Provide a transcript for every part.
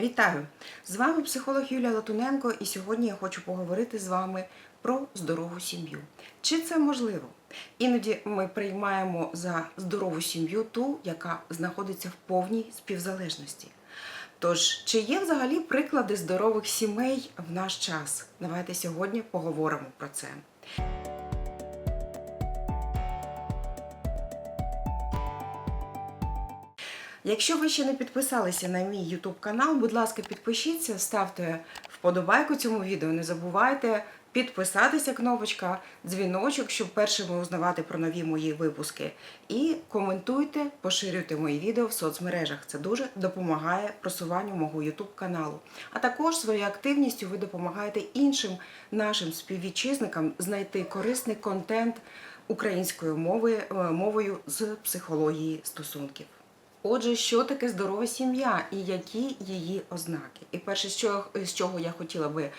Вітаю! З вами психолог Юлія Латуненко, і сьогодні я хочу поговорити з вами про здорову сім'ю. Чи це можливо? Іноді ми приймаємо за здорову сім'ю ту, яка знаходиться в повній співзалежності. Тож, чи є взагалі приклади здорових сімей в наш час? Давайте сьогодні поговоримо про це. Якщо ви ще не підписалися на мій YouTube канал, будь ласка, підпишіться, ставте вподобайку цьому відео. Не забувайте підписатися, кнопочка, дзвіночок, щоб першими узнавати про нові мої випуски. І коментуйте, поширюйте мої відео в соцмережах. Це дуже допомагає просуванню мого YouTube каналу. А також своєю активністю ви допомагаєте іншим нашим співвітчизникам знайти корисний контент українською мовою, е, мовою з психології стосунків. Отже, що таке здорова сім'я і які її ознаки? І перше, що з чого я хотіла би е,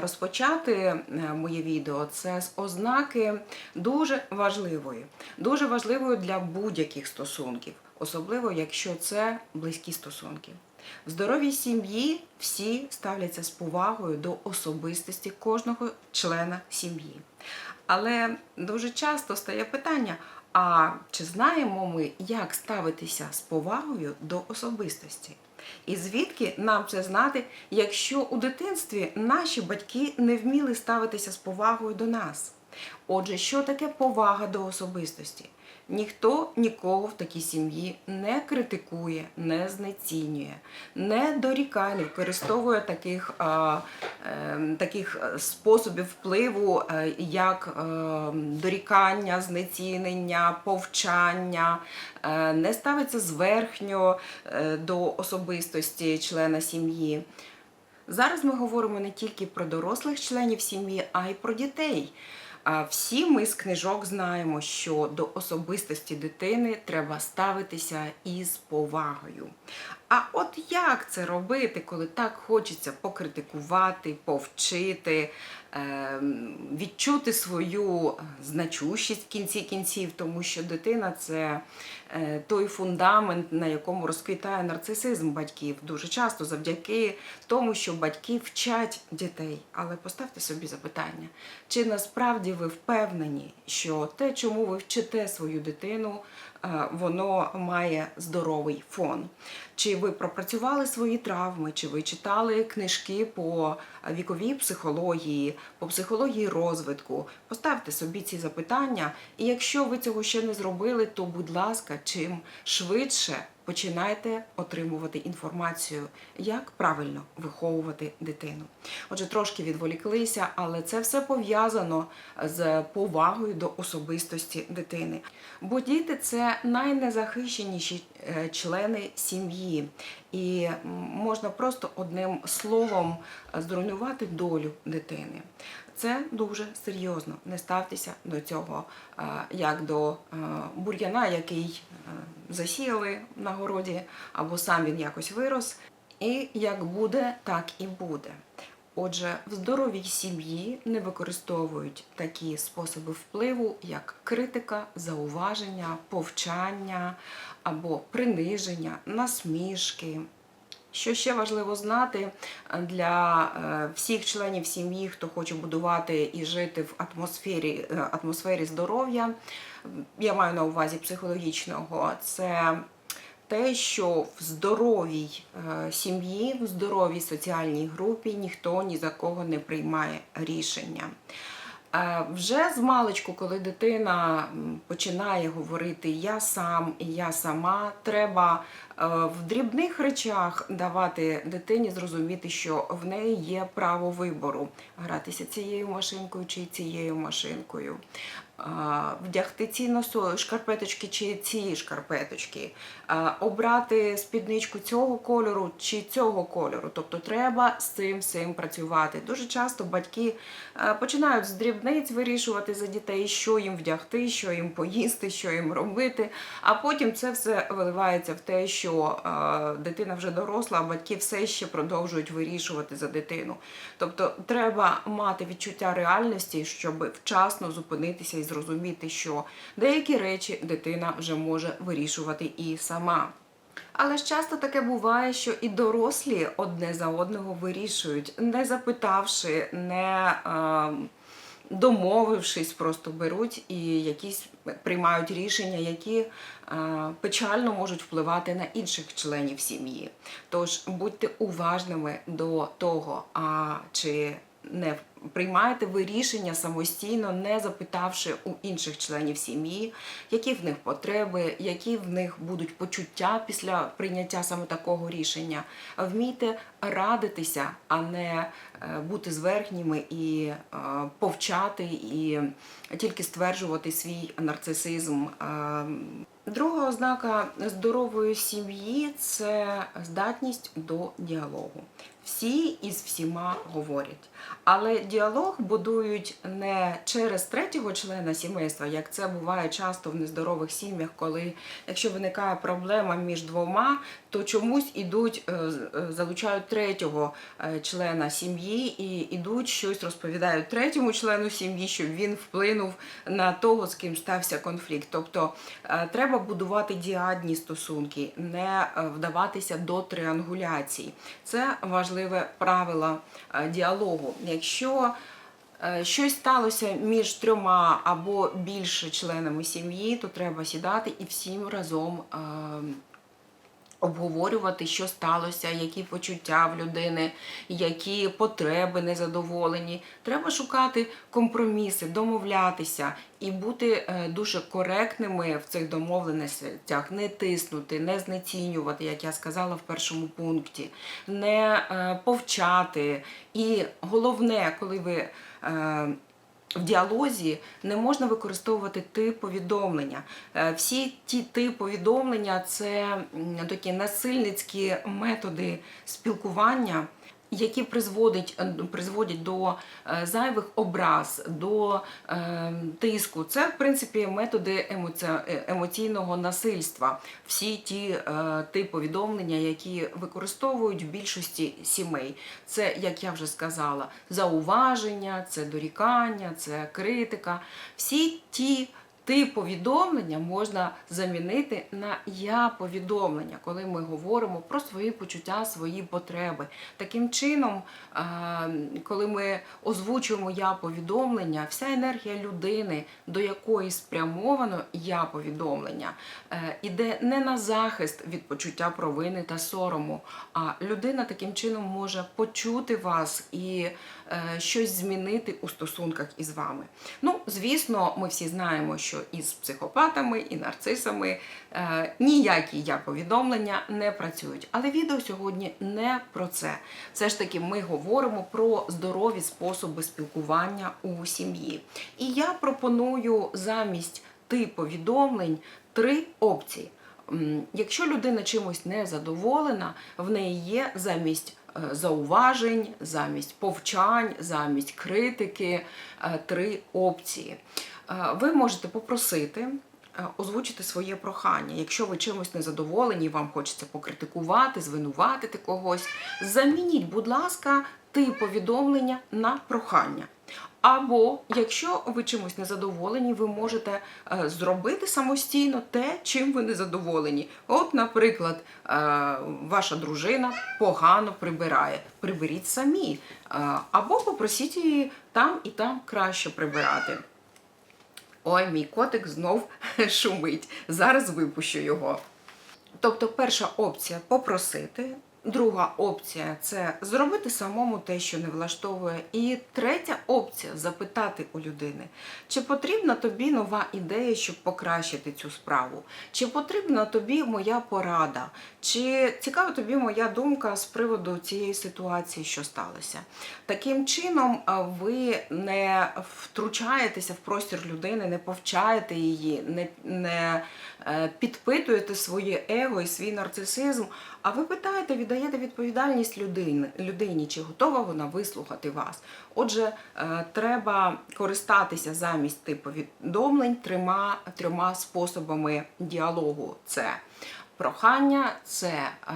розпочати е, моє відео, це з ознаки дуже важливої, дуже важливої для будь-яких стосунків, особливо якщо це близькі стосунки. В здоровій сім'ї всі ставляться з повагою до особистості кожного члена сім'ї. Але дуже часто стає питання: а чи знаємо ми, як ставитися з повагою до особистості? І звідки нам це знати, якщо у дитинстві наші батьки не вміли ставитися з повагою до нас? Отже, що таке повага до особистості? Ніхто нікого в такій сім'ї не критикує, не знецінює, не дорікає, не використовує таких, а, е, таких способів впливу, е, як е, дорікання, знецінення, повчання, е, не ставиться зверхньо е, до особистості члена сім'ї. Зараз ми говоримо не тільки про дорослих членів сім'ї, а й про дітей. Всі ми з книжок знаємо, що до особистості дитини треба ставитися із повагою. А от як це робити, коли так хочеться покритикувати, повчити, ем, відчути свою значущість в кінці кінців, тому що дитина це е, той фундамент, на якому розквітає нарцисизм батьків, дуже часто завдяки тому, що батьки вчать дітей. Але поставте собі запитання, чи насправді ви впевнені, що те, чому ви вчите свою дитину, е, воно має здоровий фон? Чи ви пропрацювали свої травми, чи ви читали книжки по віковій психології, по психології розвитку? Поставте собі ці запитання, і якщо ви цього ще не зробили, то будь ласка, чим швидше починайте отримувати інформацію, як правильно виховувати дитину. Отже, трошки відволіклися, але це все пов'язано з повагою до особистості дитини. Бо діти це найнезахищеніші е, члени сім'ї, і можна просто одним словом зруйнувати долю дитини. Це дуже серйозно. Не ставтеся до цього е, як до е, бур'яна, який е, засіяли на городі, або сам він якось вирос. І як буде, так і буде. Отже, в здоровій сім'ї не використовують такі способи впливу, як критика, зауваження, повчання або приниження, насмішки. Що ще важливо знати е, для е, всіх членів сім'ї, хто хоче будувати і жити в атмосфері, е, атмосфері здоров'я, я маю на увазі психологічного, це те, що в здоровій сім'ї, в здоровій соціальній групі ніхто ні за кого не приймає рішення. Вже з маличку, коли дитина починає говорити я сам і я сама, треба е, в дрібних речах давати дитині зрозуміти, що в неї є право вибору гратися цією машинкою чи цією машинкою. Вдягти ці носо шкарпеточки чи ці шкарпеточки, обрати спідничку цього кольору чи цього кольору. Тобто треба з цим всім працювати. Дуже часто батьки починають з дрібниць вирішувати за дітей, що їм вдягти, що їм поїсти, що їм робити. А потім це все виливається в те, що дитина вже доросла, а батьки все ще продовжують вирішувати за дитину. Тобто треба мати відчуття реальності, щоб вчасно зупинитися зрозуміти, що деякі речі дитина вже може вирішувати і сама. Але ж часто таке буває, що і дорослі одне за одного вирішують, не запитавши, не е, домовившись, просто беруть і якісь приймають рішення, які е, печально можуть впливати на інших членів сім'ї. Тож будьте уважними до того, а чи не приймаєте ви рішення самостійно, не запитавши у інших членів сім'ї, які в них потреби, які в них будуть почуття після прийняття саме такого рішення. Вмійте радитися, а не е, бути зверхніми і е, повчати, і тільки стверджувати свій нарцисизм. Е, Друга ознака здорової сім'ї це здатність до діалогу. Всі із всіма говорять, але діалог будують не через третього члена сімейства, як це буває часто в нездорових сім'ях, коли якщо виникає проблема між двома, то чомусь ідуть, е, е, залучають третього е, члена сім'ї і ідуть щось розповідають третьому члену сім'ї, щоб він вплинув на того, з ким стався конфлікт. Тобто треба будувати діадні стосунки, не вдаватися до триангуляцій. Це важливе правило діалогу. Якщо е, щось сталося між трьома або більше членами сім'ї, то треба сідати і всім разом. Е, обговорювати, що сталося, які почуття в людини, які потреби незадоволені. Треба шукати компроміси, домовлятися і бути е, дуже коректними в цих домовленостях, не тиснути, не знецінювати, як я сказала в першому пункті, не е, повчати. І головне, коли ви. В діалозі не можна використовувати ти повідомлення. Е, Всі ті ти повідомлення це такі насильницькі методи спілкування. Які призводять, е, призводять до е, зайвих образ, до е, тиску. Це, в принципі, методи емоці- е, емоційного насильства. Всі ті е, ти повідомлення, які використовують в більшості сімей. Це, як я вже сказала, зауваження, це дорікання, це критика. Всі ті ти повідомлення можна замінити на я повідомлення, коли ми говоримо про свої почуття, свої потреби. Таким чином, коли ми озвучуємо я повідомлення, вся енергія людини, до якої спрямовано я повідомлення, е, іде не на захист від почуття провини та сорому, а людина таким чином може почути вас і е, щось змінити у стосунках із вами. Ну, звісно, ми всі знаємо, що із психопатами і нарцисами е, ніякі я повідомлення не працюють. Але відео сьогодні не про це. Все ж таки, ми говоримо про здорові способи спілкування у сім'ї. І я пропоную замість ти повідомлень три опції. Якщо людина чимось не задоволена, в неї є замість е, зауважень, замість повчань, замість критики е, три опції. Е, Ви можете попросити. е, Озвучити своє прохання. Якщо ви чимось незадоволені, вам хочеться покритикувати, звинуватити когось, замініть, будь ласка, ти повідомлення на прохання. Або якщо ви чимось незадоволені, ви можете е, зробити самостійно те, чим ви незадоволені. От, наприклад, ваша дружина погано прибирає. Приберіть самі. Або попросіть її там і там краще прибирати. Ой, мій котик знов шумить. Зараз випущу його. Тобто, перша опція попросити. Друга опція це зробити самому те, що не влаштовує. І третя опція запитати у людини, чи потрібна тобі нова ідея, щоб покращити цю справу? Чи потрібна тобі моя порада? Чи цікава тобі моя думка з приводу цієї ситуації, що сталося? Таким чином, ви не втручаєтеся в простір людини, не повчаєте її, не, не е, підпитуєте своє его і свій нарцисизм, а ви питаєте, віддаєте відповідальність людині, людині, чи готова вона вислухати вас. Отже, е, треба користатися замість типу повідомлень трьома, трьома способами діалогу. Це прохання, це е,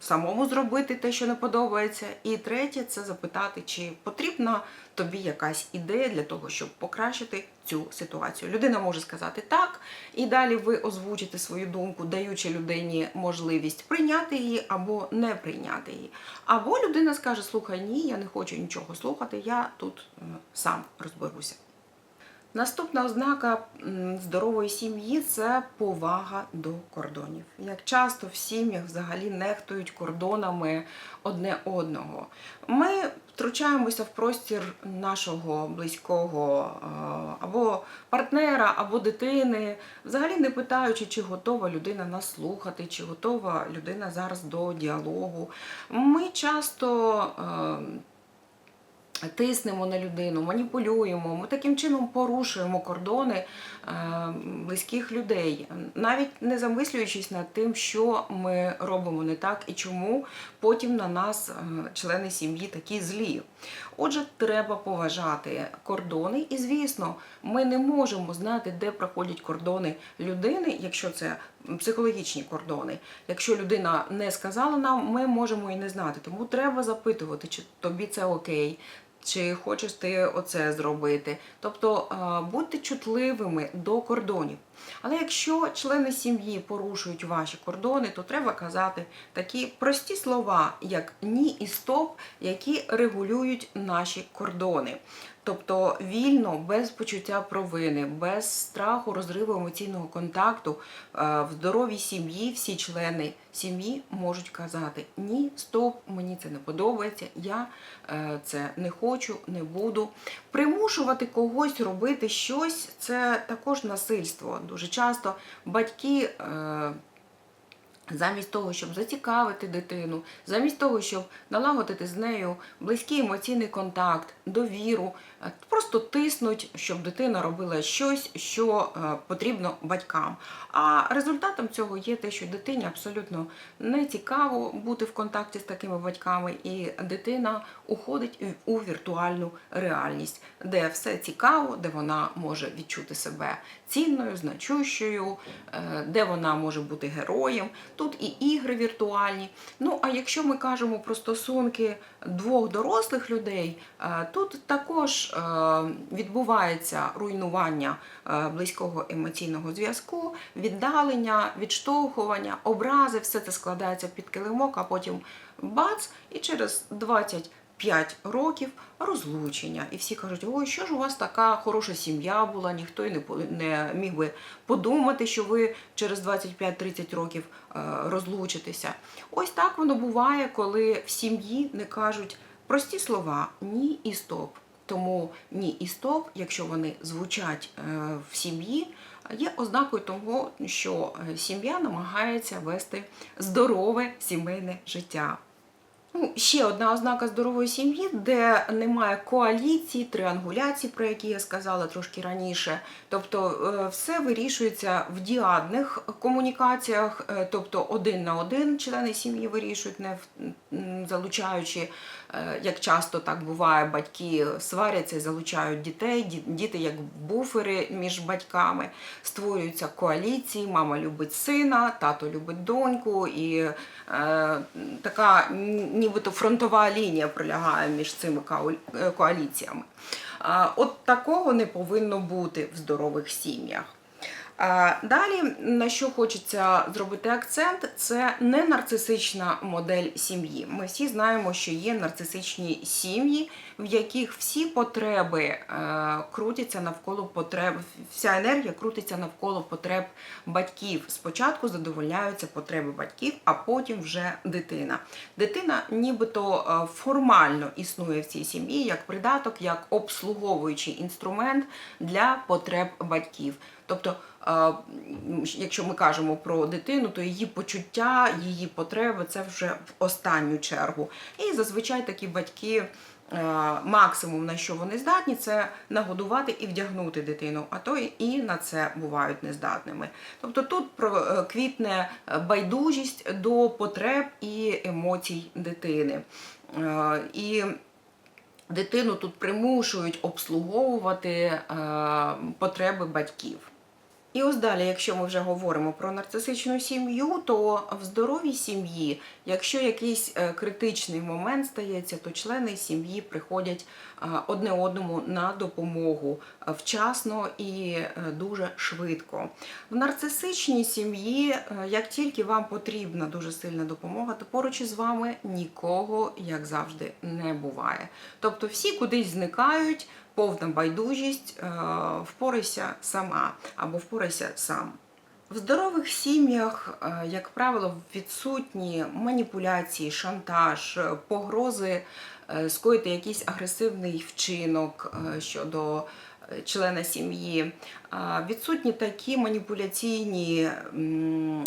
самому зробити те, що не подобається. І третє це запитати, чи потрібна тобі якась ідея для того, щоб покращити цю ситуацію. Людина може сказати так, і далі ви озвучите свою думку, даючи людині можливість прийняти її або не прийняти її. Або людина скаже: Слухай, ні, я не хочу нічого слухати, я тут е, сам розберуся. Наступна ознака здорової сім'ї це повага до кордонів. Як часто в сім'ях взагалі нехтують кордонами одне одного. Ми втручаємося в простір нашого близького е, або партнера, або дитини, взагалі не питаючи, чи готова людина нас слухати, чи готова людина зараз до діалогу. Ми часто. Тиснемо на людину, маніпулюємо, ми таким чином порушуємо кордони е, близьких людей, навіть не замислюючись над тим, що ми робимо не так і чому потім на нас е, члени сім'ї такі злі. Отже, треба поважати кордони, і звісно, ми не можемо знати, де проходять кордони людини, якщо це психологічні кордони. Якщо людина не сказала нам, ми можемо і не знати. Тому треба запитувати, чи тобі це окей. Чи хочеш ти оце зробити? Тобто е, будьте чутливими до кордонів. Але якщо члени сім'ї порушують ваші кордони, то треба казати такі прості слова, як ні і стоп, які регулюють наші кордони. Тобто вільно, без почуття провини, без страху розриву емоційного контакту е, в здоровій сім'ї всі члени сім'ї можуть казати ні, стоп, мені це не подобається, я е, це не хочу, не буду. Примушувати когось робити щось це також насильство. Дуже часто батьки. е, Замість того, щоб зацікавити дитину, замість того, щоб налагодити з нею близький емоційний контакт, довіру, просто тиснуть, щоб дитина робила щось, що е, потрібно батькам. А результатом цього є те, що дитині абсолютно не цікаво бути в контакті з такими батьками, і дитина уходить у віртуальну реальність, де все цікаво, де вона може відчути себе цінною, значущою, е, де вона може бути героєм. Тут і ігри віртуальні. Ну а якщо ми кажемо про стосунки двох дорослих людей, е, тут також е, відбувається руйнування е, близького емоційного зв'язку, віддалення, відштовхування, образи, все це складається під килимок, а потім бац, і через 20 5 років розлучення. І всі кажуть, ой, що ж у вас така хороша сім'я була, ніхто й не, не міг би подумати, що ви через 25-30 років е, розлучитеся. Ось так воно буває, коли в сім'ї не кажуть прості слова ні і стоп. Тому ні і стоп, якщо вони звучать е, в сім'ї, є ознакою того, що е, сім'я намагається вести здорове сімейне життя. Ну, ще одна ознака здорової сім'ї, де немає коаліції, триангуляції, про які я сказала трошки раніше. Тобто е, все вирішується в діадних комунікаціях, е, тобто один на один члени сім'ї вирішують, не залучаючи, як часто так буває, батьки сваряться і залучають дітей, діти як буфери між батьками, створюються коаліції, мама любить сина, тато любить доньку, і е, така нібито фронтова лінія пролягає між цими е, коаліціями. А, От такого не повинно бути в здорових сім'ях. А, Далі, на що хочеться зробити акцент, це не нарцисична модель сім'ї. Ми всі знаємо, що є нарцисичні сім'ї, в яких всі потреби е, крутяться навколо потреб, вся енергія крутиться навколо потреб батьків. Спочатку задовольняються потреби батьків, а потім вже дитина. Дитина нібито е, формально існує в цій сім'ї як придаток, як обслуговуючий інструмент для потреб батьків. Тобто, якщо ми кажемо про дитину, то її почуття, її потреби це вже в останню чергу. І зазвичай такі батьки. Максимум на що вони здатні, це нагодувати і вдягнути дитину, а то і на це бувають нездатними. Тобто тут е, квітне е, байдужість до потреб і емоцій дитини. І дитину тут примушують обслуговувати потреби батьків. І ось далі, якщо ми вже говоримо про нарцисичну сім'ю, то в здоровій сім'ї, якщо якийсь е, критичний момент стається, то члени сім'ї приходять е, одне одному на допомогу е, вчасно і дуже швидко. В нарцисичній сім'ї, як тільки вам потрібна дуже сильна допомога, то поруч із вами нікого, як завжди, не буває. Тобто всі кудись зникають повна байдужість, е, впорайся сама або впорайся сам. В здорових сім'ях, е, як правило, відсутні маніпуляції, шантаж, е, погрози скоїти якийсь агресивний вчинок щодо члена сім'ї. Відсутні такі маніпуляційні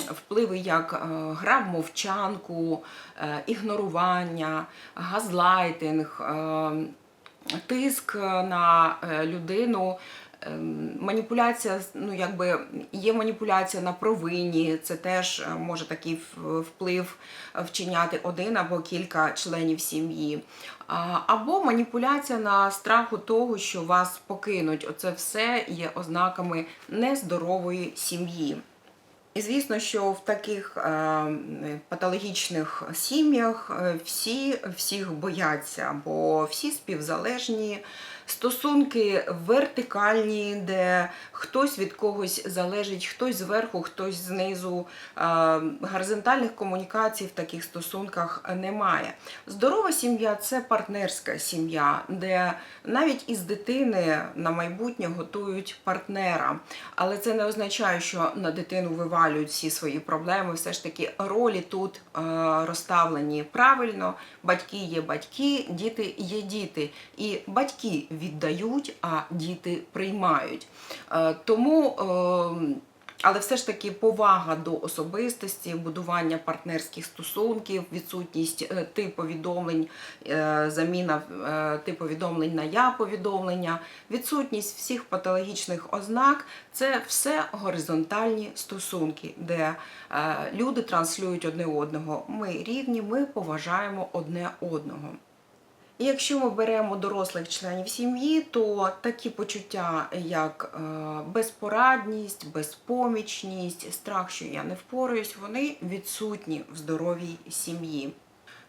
впливи, як гра в мовчанку, ігнорування, газлайтинг. Е, тиск на е, людину. ем, Маніпуляція, ну якби є маніпуляція на провині, це теж е, може такий вплив е, вчиняти один або кілька членів сім'ї. Або маніпуляція на страху того, що вас покинуть. Оце все є ознаками нездорової сім'ї. І звісно, що в таких е, патологічних сім'ях е, всі всіх бояться, бо всі співзалежні, стосунки вертикальні, де хтось від когось залежить, хтось зверху, хтось знизу. Горизонтальних комунікацій в таких стосунках немає. Здорова сім'я це партнерська сім'я, де навіть із дитини на майбутнє готують партнера. Але це не означає, що на дитину вивалюють всі свої проблеми. Все ж таки ролі тут розставлені правильно. Батьки є батьки, діти є діти. І батьки віддають, а діти приймають. Е, тому. е, але все ж таки повага до особистості, будування партнерських стосунків, відсутність е, ти повідомлень, е, заміна е, ти повідомлень на я повідомлення, відсутність всіх патологічних ознак це все горизонтальні стосунки, де люди транслюють одне одного. Ми рівні, ми поважаємо одне одного. І якщо ми беремо дорослих членів сім'ї, то такі почуття, як е, безпорадність, безпомічність, страх, що я не впораюсь, вони відсутні в здоровій сім'ї.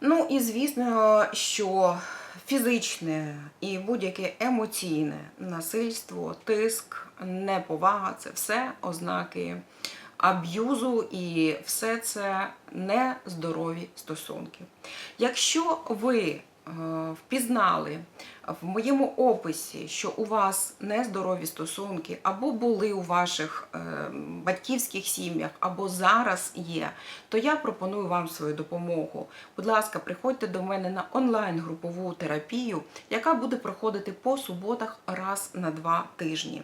Ну і звісно, що фізичне і будь-яке емоційне насильство, тиск, неповага це все ознаки аб'юзу, і все це нездорові стосунки. Якщо ви впізнали в моєму описі, що у вас нездорові стосунки, або були у ваших е, батьківських сім'ях, або зараз є, то я пропоную вам свою допомогу. Будь ласка, приходьте до мене на онлайн-групову терапію, яка буде проходити по суботах раз на два тижні.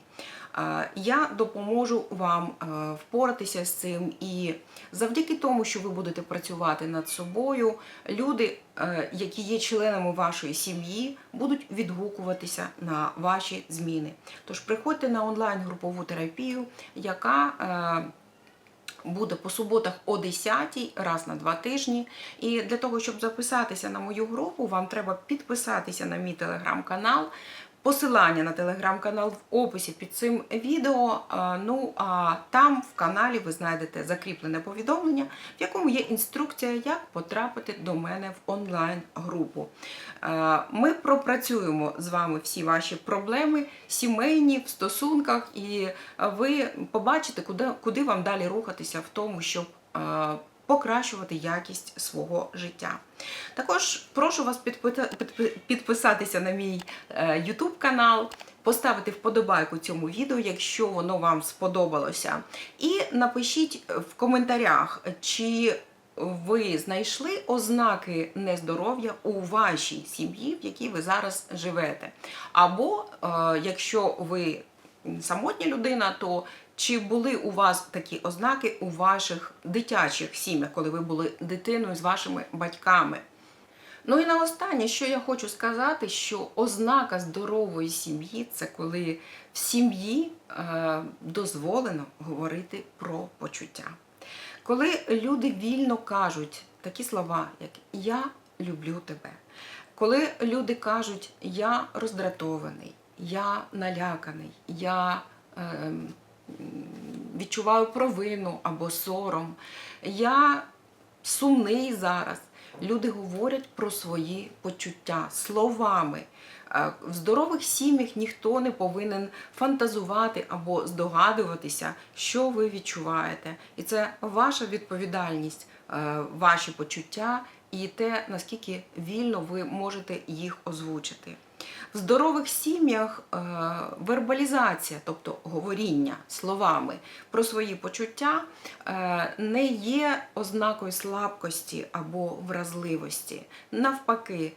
Я допоможу вам е, впоратися з цим, і завдяки тому, що ви будете працювати над собою, люди, е, які є членами вашої сім'ї, будуть відгукуватися на ваші зміни. Тож приходьте на онлайн-групову терапію, яка е, буде по суботах о 10 раз на два тижні. І для того, щоб записатися на мою групу, вам треба підписатися на мій телеграм-канал. Посилання на телеграм-канал в описі під цим відео. Ну а там в каналі ви знайдете закріплене повідомлення, в якому є інструкція, як потрапити до мене в онлайн-групу. Е, Ми пропрацюємо з вами всі ваші проблеми сімейні в стосунках, і ви побачите, куди, куди вам далі рухатися в тому, щоб е, покращувати якість свого життя. Також прошу вас підписатися на мій е, YouTube канал, поставити вподобайку цьому відео, якщо воно вам сподобалося. І напишіть в коментарях, чи ви знайшли ознаки нездоров'я у вашій сім'ї, в якій ви зараз живете. Або е, якщо ви самотня людина, то чи були у вас такі ознаки у ваших дитячих сім'ях, коли ви були дитиною з вашими батьками? Ну і наостаннє, що я хочу сказати, що ознака здорової сім'ї це коли в сім'ї е, дозволено говорити про почуття. Коли люди вільно кажуть такі слова, як Я люблю тебе. Коли люди кажуть Я роздратований, я наляканий, я ем, відчуваю провину або сором. Я сумний зараз. Люди говорять про свої почуття словами. Е, В здорових сім'ях ніхто не повинен фантазувати або здогадуватися, що ви відчуваєте. І це ваша відповідальність, е, ваші почуття і те, наскільки вільно ви можете їх озвучити. В здорових сім'ях е, вербалізація, тобто говоріння словами про свої почуття, е, не є ознакою слабкості або вразливості. Навпаки,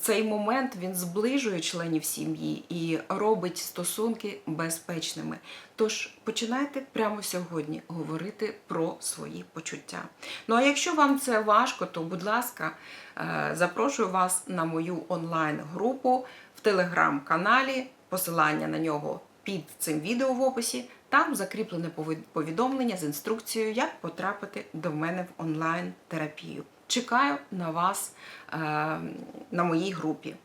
цей момент він зближує членів сім'ї і робить стосунки безпечними. Тож починайте прямо сьогодні говорити про свої почуття. Ну а якщо вам це важко, то будь ласка, е, запрошую вас на мою онлайн-групу в телеграм-каналі. Посилання на нього під цим відео в описі. Там закріплене повідомлення з інструкцією, як потрапити до мене в онлайн-терапію. Чекаю на вас е, на моїй групі.